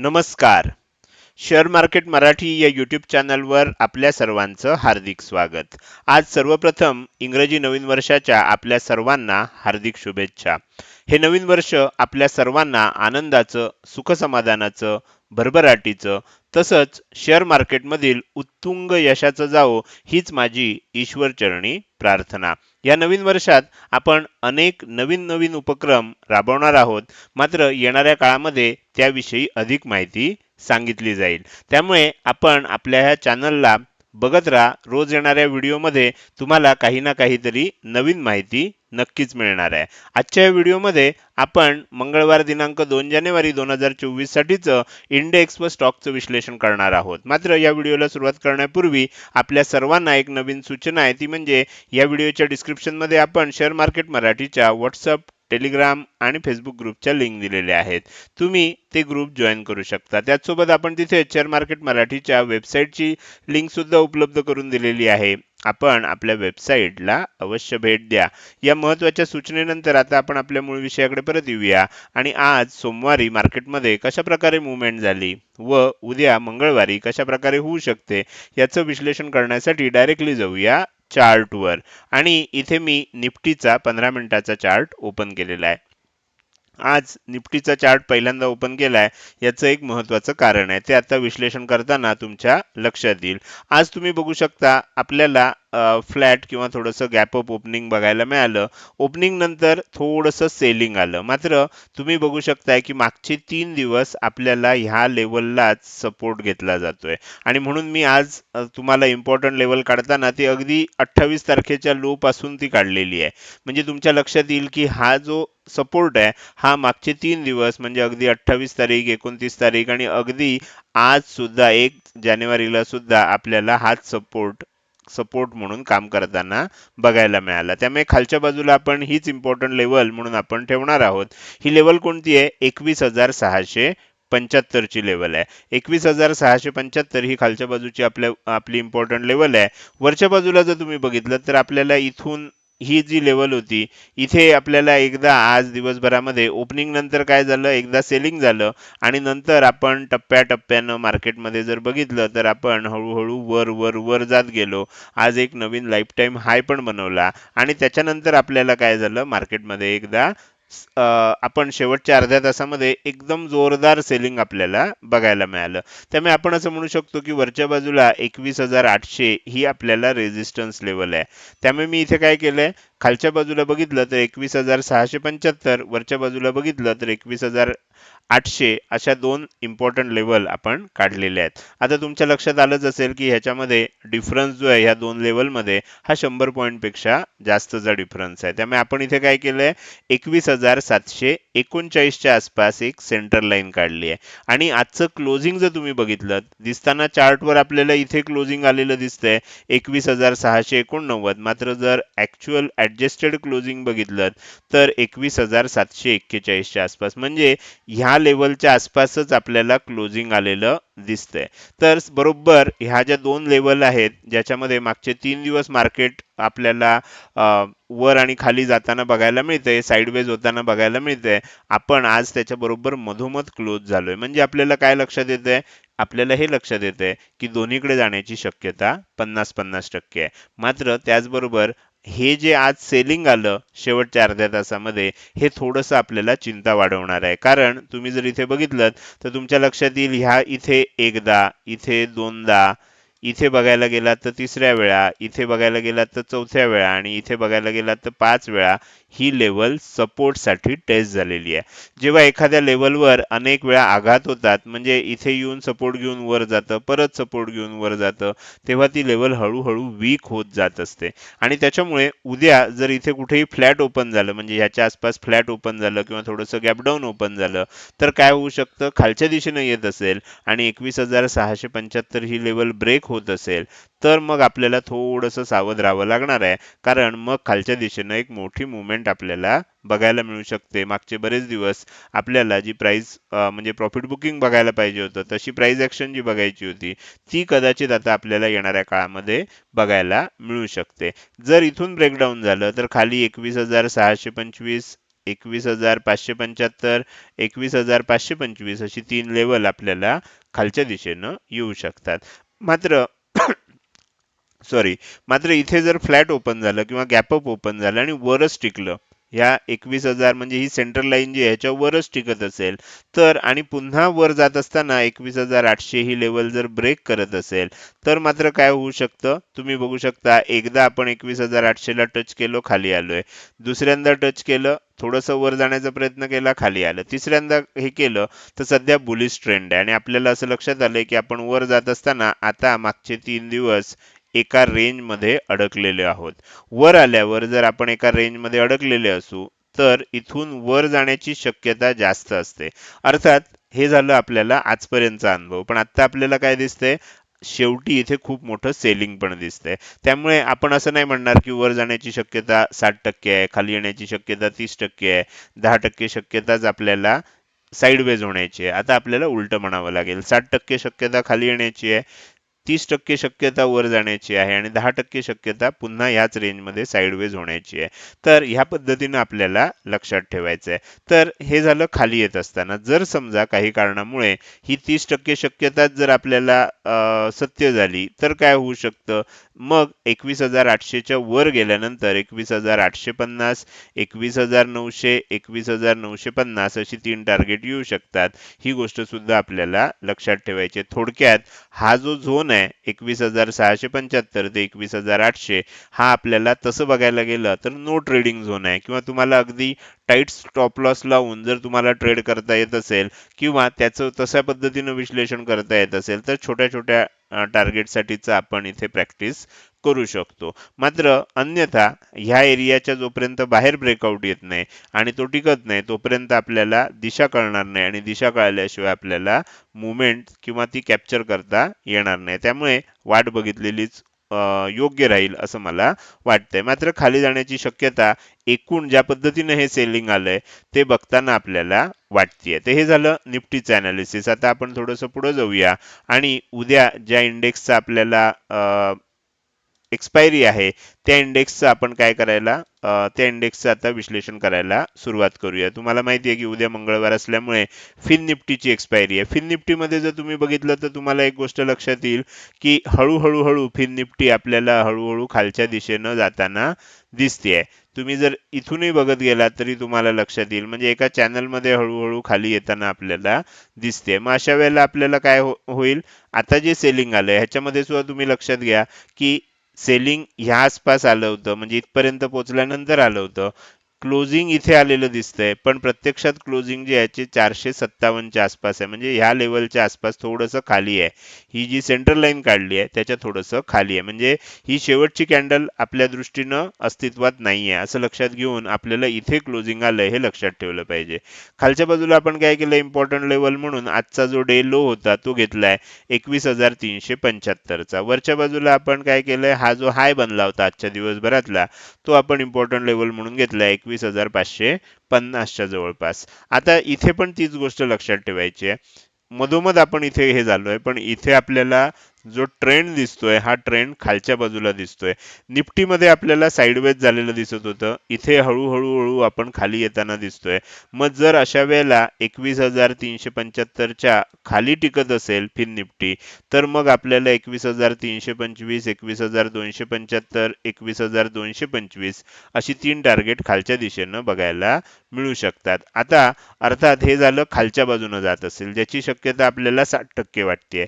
नमस्कार. Share market Marathi या YouTube चॅनलवर आपल्या सर्वांचं हार्दिक स्वागत. आज सर्वप्रथम इंग्रजी नवीन वर्षाच्या आपल्या सर्वांना हार्दिक शुभेच्छा. हे नवीन वर्ष आपल्या सर्वांना आनंदाचं सुखसमाधानाचं भरभराटीचं तसंच शेअर मार्केटमधील उत्तुंग यशाचं जावो हीच माझी ईश्वरचरणी प्रार्थना. या नवीन वर्षात आपण अनेक नवीन नवीन उपक्रम राबवणार आहोत. मात्र येणाऱ्या काळामध्ये त्याविषयी अधिक माहिती सांगितली जाईल. त्यामुळे आपण आपल्या ह्या चॅनलला बघत राहा. रोज येणाऱ्या व्हिडिओमध्ये तुम्हाला काही ना काहीतरी नवीन माहिती नक्कीच मिळणार आहे. आजच्या या व्हिडिओमध्ये आपण मंगळवार दिनांक दोन जानेवारी दोन हजार चोवीस साठीचं इंडेक्स व स्टॉकचं विश्लेषण करणार आहोत. मात्र या व्हिडिओला सुरुवात करण्यापूर्वी आपल्या सर्वांना एक नवीन सूचना आहे. ती म्हणजे या व्हिडिओच्या डिस्क्रिप्शनमध्ये आपण शेअर मार्केट मराठीच्या व्हॉट्सअप टेलिग्राम आणि फेसबुक ग्रुपच्या लिंक दिलेल्या आहेत. तुम्ही ते ग्रुप जॉईन करू शकता. त्याचसोबत आपण तिथे शेअर मार्केट मराठीच्या वेबसाईटची लिंकसुद्धा उपलब्ध करून दिलेली आहे. आपण आपल्या वेबसाईटला अवश्य भेट द्या. या महत्त्वाच्या सूचनेनंतर आता आपण आपल्या मूळ विषयाकडे परत येऊया. आणि आज सोमवारी मार्केटमध्ये कशा प्रकारे मुवमेंट झाली व उद्या मंगळवारी कशा प्रकारे होऊ शकते याचं विश्लेषण करण्यासाठी डायरेक्टली जाऊया चार्टवर. आणि इथे मी निफ्टीचा पंधरा मिनिटाचा चार्ट ओपन केलेला आहे. आज निफ्टीचा चार्ट पहिल्यांदा ओपन केला आहे याचं एक महत्त्वाचं कारण आहे. ते आता विश्लेषण करताना तुमच्या लक्षात येईल. आज तुम्ही बघू शकता आपल्याला फ्लॅट किंवा थोडंसं गॅप अप ओपनिंग बघायला मिळालं. ओपनिंग नंतर थोडंसं सेलिंग आलं. मात्र तुम्ही बघू शकताय की मागचे तीन दिवस आपल्याला ह्या लेवललाच सपोर्ट घेतला जातोय. आणि म्हणून मी आज तुम्हाला इम्पॉर्टंट लेवल काढताना ती अगदी अठ्ठावीस तारखेच्या लो पासून ती काढलेली आहे. म्हणजे तुमच्या लक्षात येईल की हा जो सपोर्ट आहे. हा मागचे तीन दिवस म्हणजे अगदी अठ्ठावीस तारीख एकोणतीस तारीख आणि अगदी आज सुद्धा एक जानेवारीला सुद्धा आपल्याला हाच सपोर्ट सपोर्ट म्हणून काम करताना बघायला मिळाला. त्यामुळे खालच्या बाजूला आपण हीच इम्पॉर्टंट लेवल म्हणून आपण ठेवणार आहोत. ही लेवल कोणती आहे? एकवीस हजार सहाशे पंच्याहत्तरची लेवल आहे. एकवीस हजार सहाशे पंच्याहत्तर ही खालच्या बाजूची आपल्या आपली इम्पॉर्टंट लेवल आहे. वरच्या बाजूला जर तुम्ही बघितलं तर आपल्याला इथून ही जी लेवल होती इथे आपल्याला एकदा आज दिवसभरामध्ये ओपनिंग नंतर काय झालं? एकदा सेलिंग झालं आणि नंतर आपण टप्प्याटप्प्यानं मार्केटमध्ये जर बघितलं तर आपण हळूहळू वर वर वर जात गेलो. आज एक नवीन लाईफ टाईम हाय पण बनवला आणि त्याच्यानंतर आपल्याला काय झालं? मार्केटमध्ये एकदा आपण शेवटच्या अर्ध्या तासामध्ये एकदम जोरदार सेलिंग आपल्याला बघायला मिळालं. त्यामुळे आपण असं म्हणू शकतो की वरच्या बाजूला एकवीस हजार आठशे ही आपल्याला रेझिस्टन्स लेवल आहे. त्यामुळे मी इथे काय केलंय? खालच्या बाजूला बघितलं तर एकवीस हजार सहाशे पंच्याहत्तर वरच्या बाजूला बघितलं तर एकवीस हजार आठशे अशा दोन इम्पॉर्टंट लेवल आपण काढलेले आहेत. आता तुमच्या लक्षात आलंच असेल की ह्याच्यामध्ये डिफरन्स जो आहे ह्या दोन लेवलमध्ये हा शंभर पॉईंटपेक्षा जास्तचा डिफरन्स आहे. त्यामुळे आपण इथे काय केलंय? एकवीस हजार सातशे एकोणचाळीसच्या आसपास एक सेंटर लाईन काढली आहे. आणि आजचं क्लोजिंग जर तुम्ही बघितलं दिसताना चार्टवर आपल्याला इथे क्लोजिंग आलेलं दिसतंय. एकवीस हजार सहाशे एकोणनव्वद मात्र जर ॲक्च्युअल ॲडजस्टेड क्लोजिंग बघितलं तर एकवीस हजार सातशे एक्केचाळीसच्या आसपास. म्हणजे ह्या लेवलच्या आसपासच आपल्याला क्लोजिंग आलेलं दिसतंय. तर बरोबर ह्या ज्या दोन लेवल आहेत ज्याच्यामध्ये मागचे तीन दिवस मार्केट आपल्याला वर आणि खाली जाताना बघायला मिळतंय साईडवेज होताना बघायला मिळतंय आपण आज त्याच्या बरोबर मधोमध क्लोज झालोय. म्हणजे आपल्याला काय लक्षात येतंय? आपल्याला हे लक्षात येतंय की दोन्हीकडे जाण्याची शक्यता पन्नास पन्नास टक्के आहे. मात्र त्याचबरोबर हे जे आज सेलिंग आलं शेवटच्या अर्ध्या तासामध्ये हे थोडंसं आपल्याला चिंता वाढवणार आहे. कारण तुम्ही जर इथे बघितलं तर तुमच्या लक्षात येईल ह्या इथे एकदा इथे दोनदा इथे बघायला गेलात तर तिसऱ्या वेळा इथे बघायला गेलात तर चौथ्या वेळा आणि इथे बघायला गेलात तर पाच वेळा ही लेवल सपोर्टसाठी टेस्ट झालेली आहे. जेव्हा एखाद्या लेवलवर अनेक वेळा आघात होतात म्हणजे इथे येऊन सपोर्ट घेऊन वर जातं परत सपोर्ट घेऊन वर जातं तेव्हा ती लेवल हळूहळू वीक होत जात असते. आणि त्याच्यामुळे उद्या जर इथे कुठेही फ्लॅट ओपन झालं म्हणजे ह्याच्या आसपास फ्लॅट ओपन झालं किंवा थोडंसं गॅपडाऊन ओपन झालं तर काय होऊ शकतं? खालच्या दिशेनं येत असेल आणि एकवीस हजार सहाशे पंच्याहत्तर ही लेवल ब्रेक होत असेल तर मग आपल्याला थोडंसं सावध राहावं लागणार आहे. कारण मग खालच्या दिशेनं एक मोठी मुवमेंट आपल्याला बघायला मिळू शकते. मागचे बरेच दिवस आपल्याला जी प्राईज म्हणजे प्रॉफिट बुकिंग बघायला पाहिजे होतं तशी प्राईज ऍक्शन जी बघायची होती ती कदाचित आता आपल्याला येणाऱ्या काळामध्ये बघायला मिळू शकते. जर इथून ब्रेकडाऊन झालं तर खाली एकवीस हजार सहाशे पंचवीस एकवीस हजार पाचशे पंच्याहत्तर एकवीस हजार पाचशे पंचवीस अशी तीन लेवल आपल्याला खालच्या दिशेनं येऊ शकतात. मात्र सॉरी मात्र इथे जर फ्लॅट ओपन झालं किंवा गॅपअप ओपन झालं आणि वरच टिकलं ह्या एकवीस हजार म्हणजे ही सेंट्रल लाईन जी आहे ह्याच्या वरच टिकत असेल तर आणि पुन्हा वर जात असताना एकवीस हजार आठशे ही लेवल जर ब्रेक करत असेल तर मात्र काय होऊ शकतं? तुम्ही बघू शकता एकदा आपण एकवीस हजार आठशेला टच केलो खाली आलोय. दुसऱ्यांदा टच केलं थोडंसं वर जाण्याचा प्रयत्न केला खाली आलं. तिसऱ्यांदा हे केलं तर सध्या बुलिश ट्रेंड आहे. आणि आपल्याला असं लक्षात आलं की आपण वर जात असताना आता मागचे तीन दिवस एका रेंजमध्ये अडकलेले आहोत. वर आल्यावर जर आपण एका रेंजमध्ये अडकलेले असू तर इथून वर जाण्याची शक्यता जास्त असते. अर्थात हे झालं आपल्याला आजपर्यंतचा अनुभव. पण आता आपल्याला काय दिसतंय? शेवटी इथे खूप मोठं सेलिंग पण दिसतंय. त्यामुळे आपण असं नाही म्हणणार की वर जाण्याची शक्यता साठ टक्के आहे खाली येण्याची शक्यता तीस टक्के आहे दहा टक्के शक्यताच आपल्याला साईडवेज होण्याची आहे. आता आपल्याला उलट म्हणावं लागेल. साठ टक्के शक्यता खाली येण्याची आहे तीस टक्के शक्यता वर जाण्याची आहे आणि दहा टक्के शक्यता पुन्हा याच रेंजमध्ये साईडवेज होण्याची आहे. तर ह्या पद्धतीनं आपल्याला लक्षात ठेवायचं आहे तर हे झालं खाली येत असताना. जर समजा काही कारणामुळे ही तीस टक्के शक्यताच जर आपल्याला सत्य झाली तर काय होऊ शकतं? मग एकवीस हजार आठशेच्या वर गेल्यानंतर एकवीस हजार आठशे पन्नास एकवीस हजार नऊशे एकवीस हजार नऊशे पन्नास अशी तीन टार्गेट येऊ शकतात ही गोष्ट सुद्धा आपल्याला लक्षात ठेवायची आहे. थोडक्यात हा जो झोन आहे एकवीस हजार सहाशे पंच्याहत्तर ते एकवीस हजार आठशे हा आपल्याला तसं बघायला गेलं तर नो ट्रेडिंग झोन आहे किंवा तुम्हाला अगदी टाईट स्टॉप लॉस लावून जर तुम्हाला ट्रेड करता येत असेल किंवा त्याचं तशा पद्धतीनं विश्लेषण करता येत असेल तर छोट्या छोट्या टार्गेटसाठीचं आपण इथे प्रॅक्टिस करू शकतो. मात्र अन्यथा ह्या एरियाच्या जोपर्यंत बाहेर ब्रेकआउट येत नाही आणि तो टिकत नाही तोपर्यंत आपल्याला दिशा कळणार नाही आणि दिशा कळल्याशिवाय आपल्याला मुवमेंट किंवा ती कॅप्चर करता येणार नाही. त्यामुळे वाट बघितलेलीच योग्य राहील असं मला वाटतंय. मात्र खाली जाण्याची शक्यता एकूण ज्या पद्धतीने हे सेलिंग आलंय ते बघताना आपल्याला वाटतेय. तर हे झालं निफ्टीचं अनालिसिस आता आपण थोडंसं पुढे जाऊया आणि उद्या ज्या इंडेक्सचा आपल्याला एक्सपायरी आहे. त्या इंडेक्सचं आपण काय करायला त्या इंडेक्सचं आता विश्लेषण करायला सुरुवात करूया. तुम्हाला माहिती आहे की उद्या मंगळवार असल्यामुळे फिन निफ्टीची एक्सपायरी आहे. फिन निफ्टीमध्ये जर तुम्ही बघितलं तर तुम्हाला एक गोष्ट लक्षात येईल की हळूहळू हळू फिन निफ्टी आपल्याला हळूहळू खालच्या दिशेनं जाताना दिसतेय. तुम्ही जर इथूनही बघत गेलात तरी तुम्हाला लक्षात येईल. म्हणजे एका चॅनलमध्ये हळूहळू खाली येताना आपल्याला दिसते मग अशा वेळेला आपल्याला काय हो-, होईल? आता जे सेलिंग आलंय ह्याच्यामध्ये सुद्धा तुम्ही लक्षात घ्या की सेलिंग ह्या आसपास आलं होतं. म्हणजे इथपर्यंत पोहोचल्यानंतर आलं होतं. क्लोजिंग इथे आलेलं दिसतंय पण प्रत्यक्षात क्लोजिंग जे आहे ते चारशे सत्तावन्नच्या आसपास आहे. म्हणजे ह्या लेवलच्या आसपास थोडंसं खाली आहे. ही जी सेंट्रल लाईन काढली आहे त्याच्या थोडंसं खाली आहे. म्हणजे ही शेवटची कॅन्डल आपल्या दृष्टीनं अस्तित्वात नाही आहे असं लक्षात घेऊन आपल्याला इथे क्लोजिंग आलंय हे लक्षात ठेवलं पाहिजे. खालच्या बाजूला आपण काय केलं इम्पॉर्टंट लेवल म्हणून आजचा जो डे लो होता तो घेतलाय एकवीस हजार तीनशे पंच्याहत्तरचा. वरच्या बाजूला आपण काय केलंय? हा जो हाय बनला होता आजच्या दिवसभरातला तो आपण इम्पॉर्टंट लेवल म्हणून घेतलाय. एकवीस हजार पाचशे पन्नासच्या जवळपास. आता इथे पण तीच गोष्ट लक्षात ठेवायची आहे. मधोमध आपण इथे हे झालोय पण इथे आपल्याला जो ट्रेंड दिसतोय हा ट्रेंड खालच्या बाजूला दिसतोय. निफ्टीमध्ये आपल्याला साईडवेज झालेलं दिसत होतं. इथे हळूहळू हळू आपण खाली येताना दिसतोय. मग जर अशा वेळेला एकवीस हजार तीनशे पंच्याहत्तरच्या खाली टिकत असेल फिन निफ्टी तर मग आपल्याला एकवीस हजार तीनशे पंचवीस एकवीस हजार दोनशे पंच्याहत्तर एकवीस हजार दोनशे पंचवीस अशी तीन टार्गेट खालच्या दिशेनं बघायला मिळू शकतात. आता अर्थात हे झालं खालच्या बाजूनं जात असेल ज्याची शक्यता आपल्याला साठ टक्के वाटते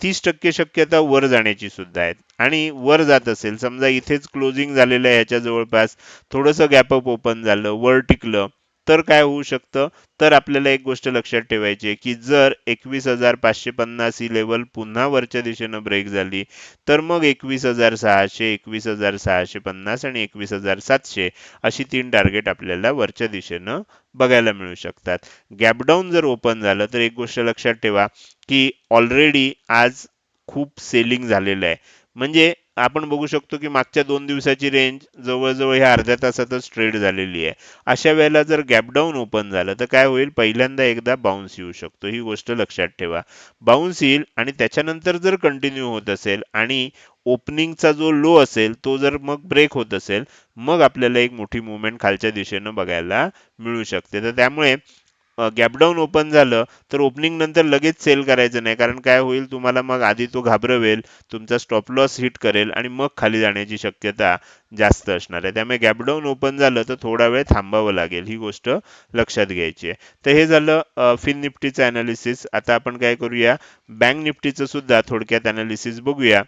तीस टक्के शक्यता वर जाण्याची सुद्धा आहेत. आणि वर जात असेल समजा इथेच क्लोजिंग झालेलं आहे ह्याच्या जवळपास थोडंसं गॅपअप ओपन झालं वर टिकलं तर काय होऊ शकतं? तर आपल्याला एक गोष्ट लक्षात ठेवायची आहे की जर एकवीस हजार पाचशे पन्नास ही लेवल पुन्हा वरच्या दिशेनं ब्रेक झाली तर मग एकवीस हजार सहाशे एकवीस हजार सहाशे पन्नास आणि एकवीस हजार सातशे अशी तीन टार्गेट आपल्याला वरच्या दिशेनं बघायला मिळू शकतात. गॅपडाऊन जर ओपन झालं तर एक गोष्ट लक्षात ठेवा की ऑलरेडी आज खूप सेलिंग झालेलं आहे. म्हणजे आपण बघू शकतो की मागच्या दोन दिवसाची रेंज जवळजवळ ह्या अर्ध्या तासातच ट्रेड झालेली आहे. अशा वेळेला जर गॅप डाऊन ओपन झालं तर काय होईल? पहिल्यांदा एकदा बाउन्स येऊ शकतो. ही गोष्ट लक्षात ठेवा. बाउन्स येईल आणि त्याच्यानंतर जर कंटिन्यू होत असेल आणि ओपनिंगचा जो लो असेल तो जर मग ब्रेक होत असेल मग आपल्याला एक मोठी मुवमेंट खालच्या दिशेनं बघायला मिळू शकते. तर त्यामुळे गॅपडाऊन ओपन झालं तर ओपनिंग नंतर लगेच सेल करायचं नाही. कारण काय होईल तुम्हाला मग आधी तो घाबरवेल तुमचा स्टॉप लॉस हिट करेल आणि मग खाली जाण्याची शक्यता जास्त असणार आहे. त्यामुळे गॅपडाऊन ओपन झालं तर थोडा वेळ थांबावं लागेल. ही गोष्ट लक्षात घ्यायची आहे. तर हे झालं फिन निफ्टीचं अनालिसिस आता आपण काय करूया? बँक निफ्टीचं सुद्धा थोडक्यात अनालिसिस बघूया.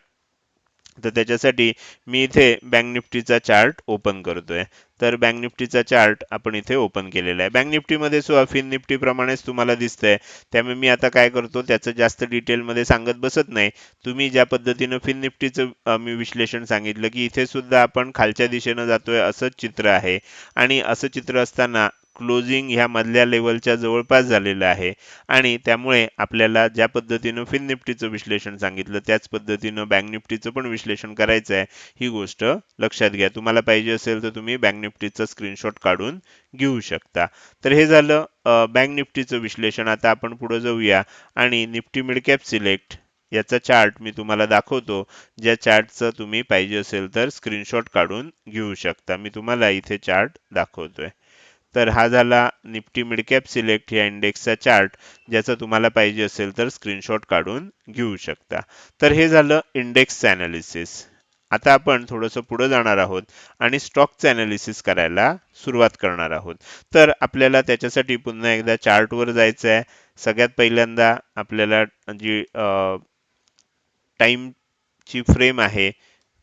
तर त्याच्यासाठी मी इथे बँक निफ्टीचा चार्ट ओपन करतोय. तर बँक निफ्टीचा चार्ट आपण इथे ओपन केलेला आहे. बँक निफ्टीमध्ये सुद्धा फिन निफ्टीप्रमाणेच तुम्हाला दिसतंय. त्यामुळे मी आता काय करतो त्याचं जास्त डिटेलमध्ये सांगत बसत नाही. तुम्ही ज्या पद्धतीनं फिन निफ्टीचं मी विश्लेषण सांगितलं की इथे सुद्धा आपण खालच्या दिशेनं जातोय असंच चित्र आहे. आणि असं चित्र असताना क्लोजिंग ह्या मधल्या लेवलच्या जवळपास झालेलं आहे. आणि त्यामुळे आपल्याला ज्या पद्धतीनं फिन निफ्टीचं विश्लेषण सांगितलं त्याच पद्धतीनं बँक निफ्टीचं पण विश्लेषण करायचं आहे. ही गोष्ट लक्षात घ्या. तुम्हाला पाहिजे असेल तर तुम्ही बँक निफ्टीचं स्क्रीनशॉट काढून घेऊ शकता. तर हे झालं बँक निफ्टीचं विश्लेषण. आता आपण पुढे जाऊया. आणि निफ्टी मिडकॅप सिलेक्ट याचा चार्ट मी तुम्हाला दाखवतो. ज्या चार्टचं तुम्ही पाहिजे असेल तर स्क्रीनशॉट काढून घेऊ शकता. मी तुम्हाला इथे चार्ट दाखवतोय. तर हा झाला निफ्टी मिडकॅप सिलेक्ट या इंडेक्सचा चार्ट ज्याचा तुम्हाला पाहिजे असेल तर स्क्रीनशॉट काढून घेऊ शकता. तर हे झालं इंडेक्सचं ॲनालिसिस. आता आपण थोडंसं पुढे जाणार आहोत आणि स्टॉकचं ॲनालिसिस करायला सुरुवात करणार आहोत. तर आपल्याला त्याच्यासाठी पुन्हा एकदा चार्टवर जायचं आहे. सगळ्यात पहिल्यांदा आपल्याला जी टाईमची फ्रेम आहे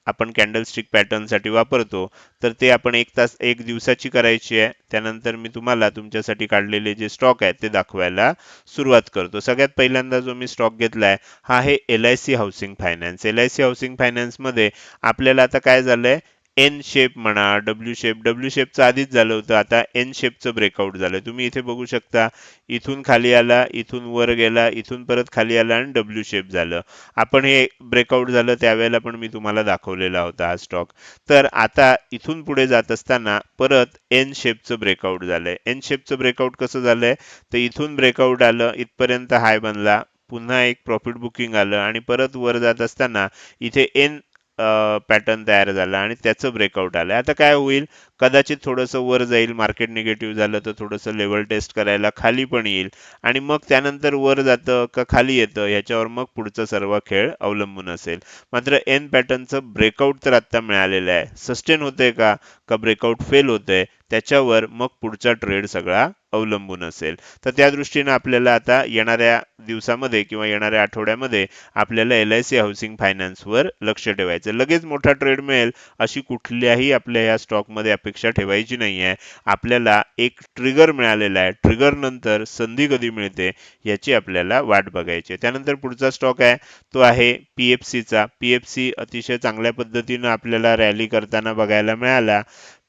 आपण कॅन्डलस्टिक पॅटर्नसाठी वापरतो तर ते आपण एक तास एक दिवसाची करायची आहे. त्यानंतर मी तुम्हाला तुमच्यासाठी काढलेले जे स्टॉक आहेत ते दाखवायला सुरुवात करतो. सगळ्यात पहिल्यांदा जो मी स्टॉक घेतला आहे हा आहे L I C housing finance L I C housing फायनान्समध्ये आपल्याला आता काय झालंय? एन शेप म्हणा डब्ल्यू शेप डब्ल्यू शेपचं आधीच झालं होतं आता एन शेपचं ब्रेकआउट झालं तुम्ही इथे बघू शकता इथून खाली आला इथून वर गेला इथून परत खाली आला आणि डब्ल्यू शेप झालं. आपण हे ब्रेकआउट झालं त्यावेळेला पण मी तुम्हाला दाखवलेला होता हा स्टॉक तर आता इथून पुढे जात असताना परत एन शेपचं ब्रेकआउट झालंय. एन शेपचं ब्रेकआउट कसं झालंय? तर इथून ब्रेकआउट आलं इथपर्यंत हाय बनला पुन्हा एक प्रॉफिट बुकिंग आलं आणि परत वर जात असताना इथे एन पॅटर्न तयार झाला आणि त्याचं ब्रेकआउट आलं आता काय होईल? कदाचित थोडंसं वर जाईल मार्केट निगेटिव्ह झालं तर थोडंसं लेवल टेस्ट करायला खाली पण येईल. आणि मग त्यानंतर वर जातं का खाली येतं ह्याच्यावर मग पुढचा सर्व खेळ अवलंबून असेल. मात्र एन पॅटर्नचं ब्रेकआउट तर आत्ता मिळालेलं आहे. सस्टेन होतंय का? का ब्रेकआउट फेल होतंय? त्याच्यावर मग पुढचा ट्रेड सगळा अवलंबून असेल. तर त्या दृष्टीनं आपल्याला आता येणाऱ्या दिवसामध्ये किंवा येणाऱ्या आठवड्यामध्ये आपल्याला एल आय सी हाऊसिंग फायनान्सवर लक्ष ठेवायचं लगेच मोठा ट्रेड मिळेल अशी कुठल्याही आपल्या या स्टॉकमध्ये अपेक्षा ठेवायची नाही आहे. आपल्याला एक ट्रिगर मिळालेला आहे. ट्रिगर नंतर संधी कधी मिळते याची आपल्याला वाट बघायची आहे. त्यानंतर पुढचा स्टॉक आहे. तो आहे पी एफ सीचा पी एफ सी अतिशय चांगल्या पद्धतीनं आपल्याला रॅली करताना बघायला मिळाला.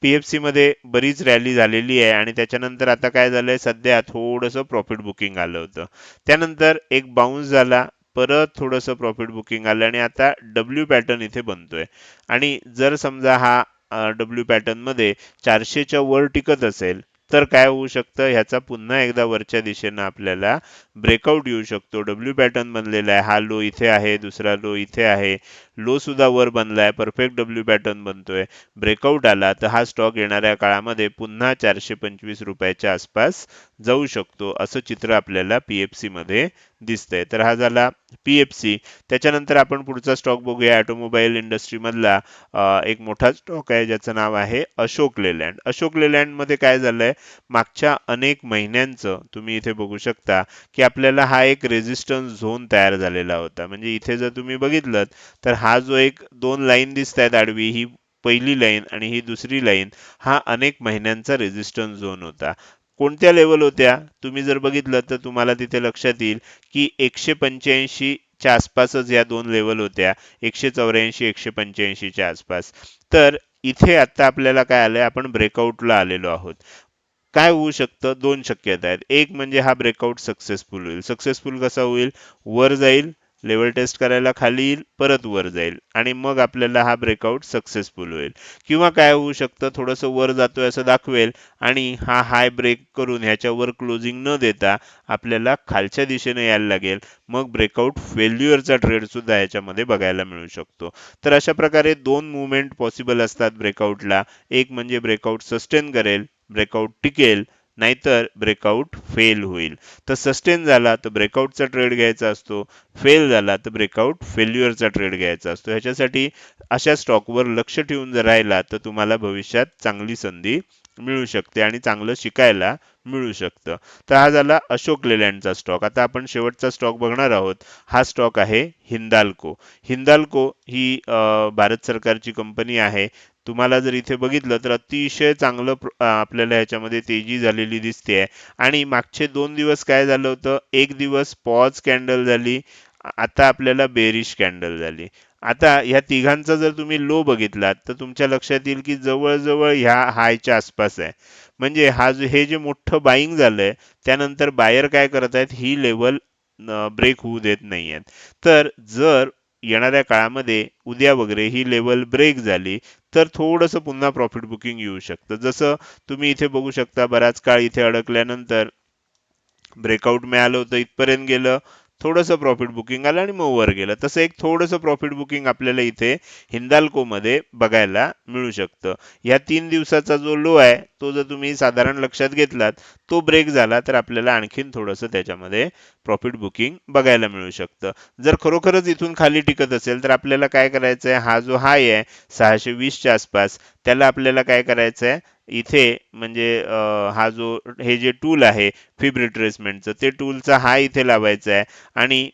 पीएफसी मध्ये बरीच रॅली झालेली आहे आणि त्याच्यानंतर आता काय झालंय सध्या थोडंसं प्रॉफिट बुकिंग आलं होतं. त्यानंतर एक बाउन्स झाला परत थोडंसं प्रॉफिट बुकिंग आलं आणि आता डब्ल्यू पॅटर्न इथे बनतोय. आणि जर समजा हा डब्ल्यू पॅटर्नमध्ये चारशेच्या वर टिकत असेल तर काय होऊ शकतं? ह्याचा पुन्हा एकदा वरच्या दिशेनं आपल्याला ब्रेकआउट येऊ शकतो. डब्ल्यू पॅटर्न बनलेला आहे. हा लो इथे आहे दुसरा लो इथे आहे. लो सुद्धा वर बनलाय परफेक्ट डब्ल्यू पॅटर्न बनतोय. ब्रेकआउट आला तर हा स्टॉक येणाऱ्या काळामध्ये पुन्हा चारशे पंचवीस रुपयाच्या आसपास जाऊ शकतो असं चित्र आपल्याला पीएफसी मध्ये दिसतंय. तर हा झाला पीएफसी त्याच्यानंतर आपण पुढचा स्टॉक बघूया. ऑटोमोबाईल इंडस्ट्री मधला एक मोठा स्टॉक आहे ज्याचं नाव आहे अशोक लेलँड. अशोक लेलँडमध्ये काय झालंय? मागच्या अनेक महिन्यांचं तुम्ही इथे बघू शकता की आपल्याला हा एक रेझिस्टन्स झोन तयार झालेला होता. म्हणजे इथे जर तुम्ही बघितलं तर हा जो एक दोन लाईन दिसत आहेत आडवी ही पहिली लाईन आणि ही दुसरी लाईन हा अनेक महिन्यांचा रेझिस्टन्स झोन होता. कोणत्या लेवल होत्या? तुम्ही जर बघितलं तर तुम्हाला तिथे लक्षात येईल की एकशे पंच्याऐंशी च्या आसपासच या दोन लेवल होत्या. एकशे चौऱ्याऐंशी एकशे पंच्याऐंशीच्या आसपास. तर इथे आता आपल्याला काय आलंय? आपण ब्रेकआउटला आलेलो आहोत. काय होऊ शकतं? दोन शक्यता आहेत. एक म्हणजे हा ब्रेकआउट सक्सेसफुल होईल. सक्सेसफुल कसा होईल? वर जाईल. लेवल टेस्ट करायला खाली येईल परत वर जाईल आणि मग आपल्याला हा ब्रेकआउट सक्सेसफुल होईल. किंवा काय होऊ शकतं थोडंसं वर जातोय असं दाखवेल आणि हा हाय ब्रेक करून ह्याच्यावर क्लोजिंग न देता आपल्याला खालच्या दिशेने यायला लागेल. मग ब्रेकआउट फेल्युअरचा ट्रेड सुद्धा याच्यामध्ये बघायला मिळू शकतो. तर अशा प्रकारे दोन मुवमेंट पॉसिबल असतात ब्रेकआउटला एक म्हणजे ब्रेकआउट सस्टेन करेल ब्रेकआउट टिकेल नाहीतर ब्रेकआउट फेल होईल. तर सस्टेन झाला तर ब्रेकआउटचा ट्रेड घ्यायचा असतो. फेल झाला तर ब्रेकआउट फेल्युअरचा ट्रेड घ्यायचा असतो. ह्याच्यासाठी अशा स्टॉकवर लक्ष ठेवून जर राहिला तर तुम्हाला भविष्यात चांगली संधी मिळू शकते आणि चांगलं शिकायला मिळू शकतं. तर हा झाला अशोक लेलँडचा स्टॉक आता आपण शेवटचा स्टॉक बघणार आहोत. हा स्टॉक आहे हिंदाल्को. हिंदाल्को ही भारत सरकारची कंपनी आहे. तुम्हाला जर इथे बघितलं तर अतिशय चांगलं आपल्याला ह्याच्यामध्ये तेजी झालेली दिसते आणि मागचे दोन दिवस काय झालं होतं? एक दिवस पॉज कॅन्डल झाली. आता आपल्याला बेरिश कॅन्डल झाली. आता ह्या तिघांचा जर तुम्ही लो बघितलात तर तुमच्या लक्षात येईल की जवळजवळ ह्या हायच्या आसपास आहे. म्हणजे हा जो हे जे मोठं बाईंग झालंय त्यानंतर बायर काय करत आहेत? ही लेवल ब्रेक होऊ देत नाहीयेत. तर जर येणाऱ्या काळामध्ये उद्या वगैरे ही लेवल ब्रेक झाली तर थोडंसं पुन्हा प्रॉफिट बुकिंग येऊ शकतं. जसं तुम्ही इथे बघू शकता बराच काळ इथे अडकल्यानंतर ब्रेकआउट मिळालं होतं इथपर्यंत गेलं थोडंसं प्रॉफिट बुकिंग आलं आणि मग वर गेलं. तसं एक थोडंसं प्रॉफिट बुकिंग आपल्याला इथे हिंदाल्कोमध्ये बघायला मिळू शकतं. या तीन दिवसाचा जो लो आहे तो जर तुम्ही साधारण लक्षात घेतलात तो ब्रेक झाला तर आपल्याला आणखीन थोडंसं त्याच्यामध्ये प्रॉफिट बुकिंग बघायला मिळू शकतं. जर खरोखरच इथून खाली टिकत असेल तर आपल्याला काय करायचं आहे हा जो हाय आहे सहाशे वीसच्या आसपास त्याला आपल्याला काय करायचं आहे इथे म्हणजे हा जो हे जे टूल आहे फिब रिट्रेसमेंटचं ते टूलचा हा इथे लावायचा आहे आणि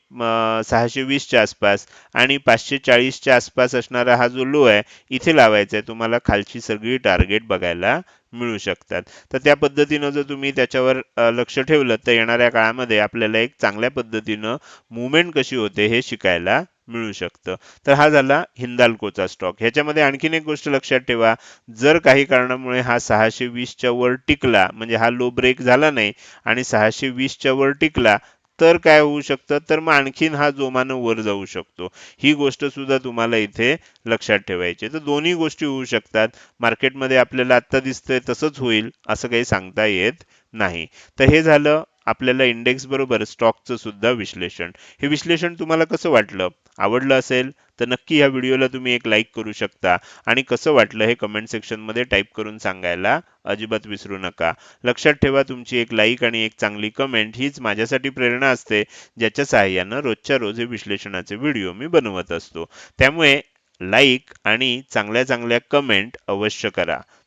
सहाशे वीसच्या आसपास आणि पाचशे चाळीसच्या आसपास असणारा हा जो लो आहे इथे लावायचा आहे तुम्हाला खालची सगळी टार्गेट बघायला मिळू शकतात. तर त्या पद्धतीनं जर तुम्ही त्याच्यावर लक्ष ठेवलं तर येणाऱ्या काळामध्ये आपल्याला एक चांगल्या पद्धतीनं मुवमेंट कशी होते हे शिकायला मिळू शकतं. तर हा झाला हिंदाल्कोचा स्टॉक. ह्याच्यामध्ये आणखीन एक गोष्ट लक्षात ठेवा. जर काही कारणामुळे हा सहाशे वीसच्या वर टिकला म्हणजे हा लो ब्रेक झाला नाही आणि सहाशे वीसच्या वर टिकला तर काय होऊ शकतं? तर मग आणखीन हा जोमानं वर जाऊ शकतो. ही गोष्ट सुद्धा तुम्हाला इथे लक्षात ठेवायची तर दोन्ही गोष्टी होऊ शकतात. मार्केटमध्ये आपल्याला आत्ता दिसतंय तसंच होईल असं काही सांगता येत नाही. तर हे झालं आपल्याला इंडेक्स बरोबर स्टॉकचं सुद्धा विश्लेषण. हे विश्लेषण तुम्हाला कसं वाटलं? आवडलं असेल? तर नक्की ह्या व्हिडिओला तुम्ही एक लाईक करू शकता. आणि कसं वाटलं हे कमेंट सेक्शनमध्ये टाईप करून सांगायला अजिबात विसरू नका. लक्षात ठेवा तुमची एक लाईक आणि एक चांगली कमेंट हीच माझ्यासाठी प्रेरणा असते ज्याच्या सहाय्यानं रोजच्या रोज हे विश्लेषणाचे व्हिडिओ मी बनवत असतो. त्यामुळे लाईक आणि चांगल्या चांगल्या कमेंट अवश्य करा.